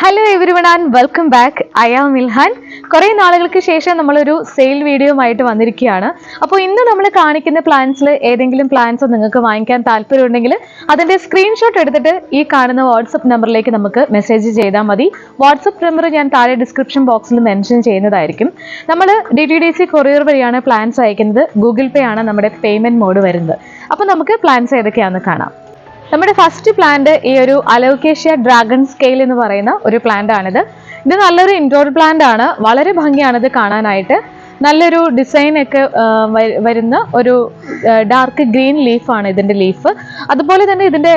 Hello every everyone and welcome back I am Milhan കുറേ നാളുകൾക്ക് ശേഷം നമ്മളൊരു സെയിൽ വീഡിയോ ആയിട്ട് വന്നിരിക്കുകയാണ്. അപ്പോൾ ഇന്ന് നമ്മൾ കാണിക്കുന്ന പ്ലാൻസിൽ ഏതെങ്കിലും പ്ലാൻസ് നിങ്ങൾക്ക് വാങ്ങിക്കാൻ താല്പര്യമുണ്ടെങ്കിൽ അതിന്റെ സ്ക്രീൻഷോട്ട് എടുത്തിട്ട് ഈ കാണുന്ന വാട്സപ്പ് നമ്പറിലേക്ക് നമുക്ക് മെസ്സേജ് ചെയ്താൽ മതി. വാട്സപ്പ് നമ്പർ ഞാൻ താഴെ ഡിസ്ക്രിപ്ഷൻ ബോക്സിൽ മെൻഷൻ ചെയ്യുന്നതായിരിക്കും. നമ്മൾ D T D C courier വഴിയാണ് പ്ലാൻസ് അയക്കുന്നത്. ഗൂഗിൾ പേ ആണ് നമ്മുടെ പേയ്മെന്റ് മോഡ് വരുന്നത്. അപ്പോൾ നമുക്ക് പ്ലാൻസ് ഏതൊക്കെയാണെന്ന് കാണാം. നമ്മുടെ ഫസ്റ്റ് പ്ലാന്റ് ഈ ഒരു അലോക്കേഷ്യ ഡ്രാഗൺ സ്കെയിൽ എന്ന് പറയുന്ന ഒരു പ്ലാന്റ് ആണിത്. ഇത് നല്ലൊരു ഇൻഡോർ പ്ലാന്റ് ആണ്. വളരെ ഭംഗിയാണ് ഇത് കാണാനായിട്ട്. നല്ലൊരു ഡിസൈൻ ഒക്കെ വരുന്ന ഒരു ഡാർക്ക് ഗ്രീൻ ലീഫാണ് ഇതിന്റെ ലീഫ് അതുപോലെ തന്നെ ഇതിന്റെ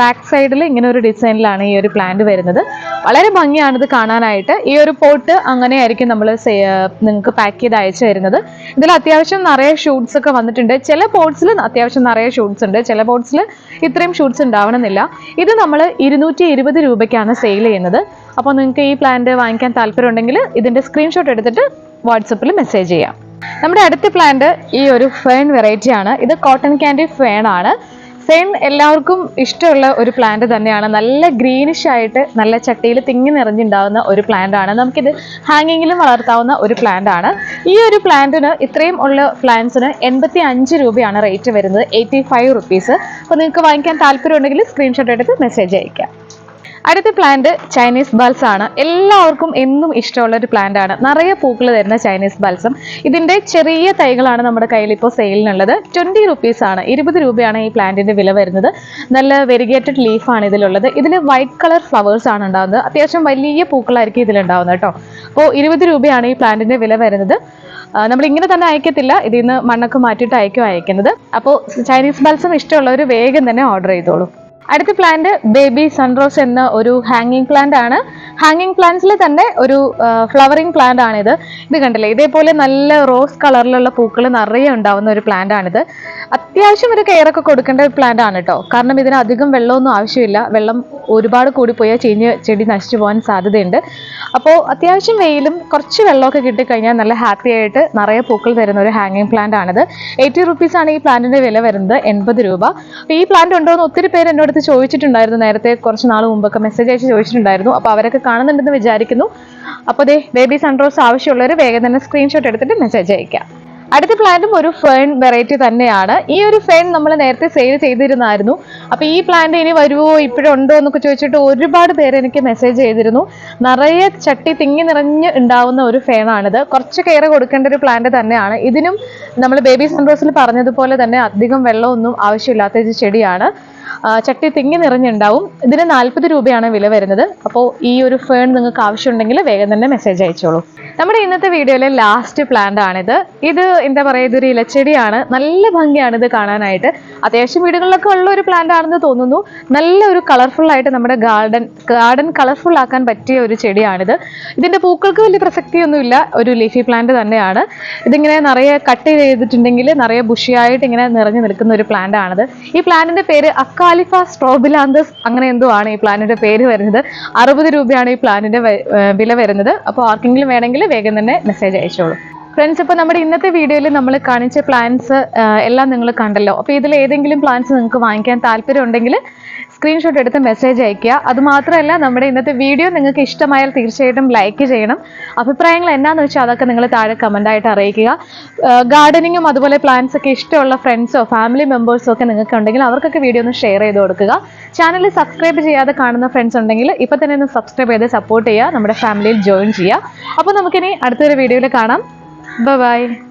ബാക്ക് സൈഡിൽ ഇങ്ങനെ ഒരു ഡിസൈനിലാണ് ഈ ഒരു പ്ലാന്റ് വരുന്നത്. വളരെ ഭംഗിയാണ് ഇത് കാണാനായിട്ട്. ഈ ഒരു പോട്ട് അങ്ങനെയായിരിക്കും നമ്മൾ നിങ്ങൾക്ക് പാക്ക് ചെയ്ത് അയച്ചു തരുന്നത്. ഇതിൽ അത്യാവശ്യം നിറയെ ഷൂട്ട്സ് ഒക്കെ വന്നിട്ടുണ്ട്. ചില പോട്ട്സിൽ അത്യാവശ്യം നിറയെ ഷൂട്ട്സ് ഉണ്ട്. ചില പോട്ട്സിൽ ഇത്രയും ഷൂട്ട്സ് ഉണ്ടാവണമെന്നില്ല. ഇത് നമ്മൾ ഇരുന്നൂറ്റി ഇരുപത് രൂപയ്ക്കാണ് സെയിൽ ചെയ്യുന്നത്. അപ്പോൾ നിങ്ങൾക്ക് ഈ പ്ലാന്റ് വാങ്ങിക്കാൻ താല്പര്യമുണ്ടെങ്കിൽ ഇതിന്റെ സ്ക്രീൻഷോട്ട് എടുത്തിട്ട് വാട്സപ്പിൽ മെസ്സേജ് ചെയ്യാം. നമ്മുടെ അടുത്ത പ്ലാന്റ് ഈ ഒരു ഫേൺ വെറൈറ്റി ആണ്. ഇത് കോട്ടൺ ക്യാൻഡി ഫേൺ ആണ്. ഫേൺ എല്ലാവർക്കും ഇഷ്ടമുള്ള ഒരു പ്ലാന്റ് തന്നെയാണ്. നല്ല ഗ്രീനിഷ് ആയിട്ട് നല്ല ചട്ടിയിൽ തിങ്ങി നിറഞ്ഞുണ്ടാവുന്ന ഒരു പ്ലാന്റ് ആണ്. നമുക്കിത് ഹാങ്ങിങ്ങിലും വളർത്താവുന്ന ഒരു പ്ലാന്റ് ആണ്. ഈ ഒരു പ്ലാന്റിന് ഇത്രയും ഉള്ള പ്ലാന്റ്സിന് എൺപത്തി അഞ്ച് രൂപയാണ് റേറ്റ് വരുന്നത്. എയ്റ്റി ഫൈവ് റുപ്പീസ് അപ്പോൾ നിങ്ങൾക്ക് വാങ്ങിക്കാൻ താല്പര്യം ഉണ്ടെങ്കിൽ സ്ക്രീൻഷോട്ട് എടുത്ത് മെസ്സേജ് അയക്കാം. അടുത്ത പ്ലാന്റ് ചൈനീസ് ബൾസ് ആണ്. എല്ലാവർക്കും എന്നും ഇഷ്ടമുള്ള ഒരു പ്ലാന്റ് ആണ്. നിറയെ പൂക്കൾ തരുന്ന ചൈനീസ് ബൾസം ഇതിന്റെ ചെറിയ തൈകളാണ് നമ്മുടെ കയ്യിൽ ഇപ്പോൾ സെയിലിനുള്ളത് ട്വന്റി റുപ്പീസ് ആണ്. ഇരുപത് രൂപയാണ് ഈ പ്ലാന്റിന്റെ വില വരുന്നത്. നല്ല വെരിഗേറ്റഡ് ലീഫാണ് ഇതിലുള്ളത്. ഇതിൽ വൈറ്റ് കളർ ഫ്ലവേഴ്സ് ആണ് ഉണ്ടാകുന്നത് അത്യാവശ്യം വലിയ പൂക്കളായിരിക്കും ഇതിലുണ്ടാവുന്നത് കേട്ടോ. അപ്പോൾ ഇരുപത് രൂപയാണ് ഈ പ്ലാന്റിന്റെ വില വരുന്നത്. നമ്മൾ ഇങ്ങനെ തന്നെ അയക്കത്തില്ല. ഇതിൽ നിന്ന് മണ്ണൊക്കെ മാറ്റിയിട്ട് അയക്കും അയക്കുന്നത്. അപ്പോൾ ചൈനീസ് ബൾസം ഇഷ്ടമുള്ളവർ വേഗം തന്നെ ഓർഡർ ചെയ്തോളൂ. അടുത്ത പ്ലാന്റ് ബേബി സൺറോസ് എന്ന ഒരു ഹാങ്ങിങ് പ്ലാന്റ് ആണ്. ഹാങ്ങിങ് പ്ലാന്റ്സിൽ തന്നെ ഒരു ഫ്ലവറിങ് പ്ലാന്റ് ആണിത്. ഇത് കണ്ടില്ലേ? ഇതേപോലെ നല്ല റോസ് കളറിലുള്ള പൂക്കൾ നിറയെ ഉണ്ടാവുന്ന ഒരു പ്ലാന്റ് ആണിത്. അത്യാവശ്യം ഒരു കെയർ ഒക്കെ കൊടുക്കേണ്ട ഒരു പ്ലാന്റ് ആണ് കേട്ടോ കാരണം ഇതിന് അധികം വെള്ളമൊന്നും ആവശ്യമില്ല. വെള്ളം ഒരുപാട് കൂടിപ്പോയാൽ ചീഞ്ഞ് ചെടി നശിച്ചു പോകാൻ സാധ്യതയുണ്ട്. അപ്പോൾ അത്യാവശ്യം വെയിലും കുറച്ച് വെള്ളമൊക്കെ കിട്ടിക്കഴിഞ്ഞാൽ നല്ല ഹാപ്പി ആയിട്ട് നിറയെ പൂക്കൾ തരുന്ന ഒരു ഹാങ്ങിങ് പ്ലാന്റ് ആണിത്. എയ്റ്റി റുപ്പീസ് ആണ് ഈ പ്ലാന്റിന്റെ വില വരുന്നത് എൺപത് രൂപ. അപ്പോൾ ഈ പ്ലാന്റ് ഉണ്ടോ എന്ന് ഒത്തിരി പേര് എന്നോട് അടുത്ത് ചോദിച്ചിട്ടുണ്ടായിരുന്നു. നേരത്തെ കുറച്ച് നാൾ മുമ്പൊക്കെ മെസ്സേജ് അയച്ച് ചോദിച്ചിട്ടുണ്ടായിരുന്നു. അപ്പോൾ അവരൊക്കെ കാണുന്നുണ്ടെന്ന് വിചാരിക്കുന്നു. അപ്പോൾ ദേ ബേബി സൺറോസ് ആവശ്യമുള്ളവർ വേഗം തന്നെ സ്ക്രീൻഷോട്ട് എടുത്തിട്ട് മെസ്സേജ് അയക്കാം അടുത്ത പ്ലാന്റും ഒരു ഫേൺ വെറൈറ്റി തന്നെയാണ്. ഈ ഒരു ഫേൺ നമ്മൾ നേരത്തെ സെയിൽ ചെയ്തിരുന്നായിരുന്നു. അപ്പോൾ ഈ പ്ലാന്റ് ഇനി വരുമോ ഇപ്പോഴുണ്ടോ എന്നൊക്കെ ചോദിച്ചിട്ട് ഒരുപാട് പേര് എനിക്ക് മെസ്സേജ് ചെയ്തിരുന്നു. നിറയെ ചട്ടി തിങ്ങി നിറഞ്ഞ് ഉണ്ടാവുന്ന ഒരു ഫേണാണിത് കുറച്ച് കെയർ കൊടുക്കേണ്ട ഒരു പ്ലാന്റ് തന്നെയാണ്. ഇതിനും നമ്മൾ ബേബി സൺറോസിൽ പറഞ്ഞതുപോലെ തന്നെ അധികം വെള്ളമൊന്നും ആവശ്യമില്ലാത്ത ഒരു ചെടിയാണ്. ചട്ടി തിങ്ങി നിറഞ്ഞുണ്ടാവും. ഇതിന് നാൽപ്പത് രൂപയാണ് വില വരുന്നത്. അപ്പോൾ ഈ ഒരു ഫേൺ നിങ്ങൾക്ക് ആവശ്യമുണ്ടെങ്കിൽ വേഗം തന്നെ മെസ്സേജ് അയച്ചോളൂ. നമ്മുടെ ഇന്നത്തെ വീഡിയോയിലെ ലാസ്റ്റ് പ്ലാന്റ് ആണിത്. ഇത് എന്താ പറയുക ഇതൊരു ഇലച്ചെടിയാണ്. നല്ല ഭംഗിയാണ് ഇത് കാണാനായിട്ട്. അത്യാവശ്യം വീടുകളിലൊക്കെ ഉള്ള ഒരു പ്ലാന്റ് ആണെന്ന് തോന്നുന്നു. നല്ല ഒരു കളർഫുൾ ആയിട്ട് നമ്മുടെ ഗാർഡൻ ഗാർഡൻ കളർഫുൾ ആക്കാൻ പറ്റിയ ഒരു ചെടിയാണിത്. ഇതിന്റെ പൂക്കൾക്ക് വലിയ പ്രസക്തിയൊന്നുമില്ല. ഒരു ലീഫി പ്ലാന്റ് തന്നെയാണ്. ഇതിങ്ങനെ നിറയെ കട്ട് ചെയ്തിട്ടുണ്ടെങ്കിൽ നിറയെ ബുഷിയായിട്ട് ഇങ്ങനെ നിറഞ്ഞു നിൽക്കുന്ന ഒരു പ്ലാന്റ് ആണിത്. ഈ പ്ലാന്റിന്റെ പേര് അക്കാലിഫ സ്ട്രോബിലാന്തസ് അങ്ങനെ എന്തോ ആണ് ഈ പ്ലാനിന്റെ പേര് വരുന്നത്. അറുപത് രൂപയാണ് ഈ പ്ലാനിന്റെ വില വരുന്നത്. അപ്പോൾ ആർക്കെങ്കിലും വേണമെങ്കിൽ വേഗം തന്നെ മെസ്സേജ് അയച്ചോളൂ. ഫ്രണ്ട്സ് ഇപ്പോൾ നമ്മുടെ ഇന്നത്തെ വീഡിയോയിൽ നമ്മൾ കാണിച്ച പ്ലാൻസ് എല്ലാം നിങ്ങൾ കണ്ടല്ലോ. അപ്പോൾ ഇതിൽ ഏതെങ്കിലും പ്ലാൻസ് നിങ്ങൾക്ക് വാങ്ങിക്കാൻ താല്പര്യം ഉണ്ടെങ്കിൽ സ്ക്രീൻഷോട്ട് എടുത്ത് മെസ്സേജ് അയയ്ക്കുക. അതുമാത്രമല്ല നമ്മുടെ ഇന്നത്തെ വീഡിയോ നിങ്ങൾക്ക് ഇഷ്ടമായാൽ തീർച്ചയായിട്ടും ലൈക്ക് ചെയ്യണം. അഭിപ്രായങ്ങൾ എന്നാന്ന് വെച്ചാൽ അതൊക്കെ നിങ്ങൾ താഴെ കമന്റായിട്ട് അറിയിക്കുക. ഗാർഡനിങ്ങും അതുപോലെ പ്ലാന്റ്സ് ഒക്കെ ഇഷ്ടമുള്ള ഫ്രണ്ട്സോ ഫാമിലി മെമ്പേഴ്സോ ഒക്കെ നിങ്ങൾക്ക് ഉണ്ടെങ്കിൽ അവർക്കൊക്കെ വീഡിയോ ഒന്ന് ഷെയർ ചെയ്ത് കൊടുക്കുക. ചാനൽ സബ്സ്ക്രൈബ് ചെയ്യാതെ കാണുന്ന ഫ്രണ്ട്സ് ഉണ്ടെങ്കിൽ ഇപ്പം തന്നെ ഒന്ന് സബ്സ്ക്രൈബ് ചെയ്ത് സപ്പോർട്ട് ചെയ്യുക. നമ്മുടെ ഫാമിലിയിൽ ജോയിൻ ചെയ്യുക. അപ്പോൾ നമുക്കിനി അടുത്തൊരു വീഡിയോയിൽ കാണാം. Bye-bye.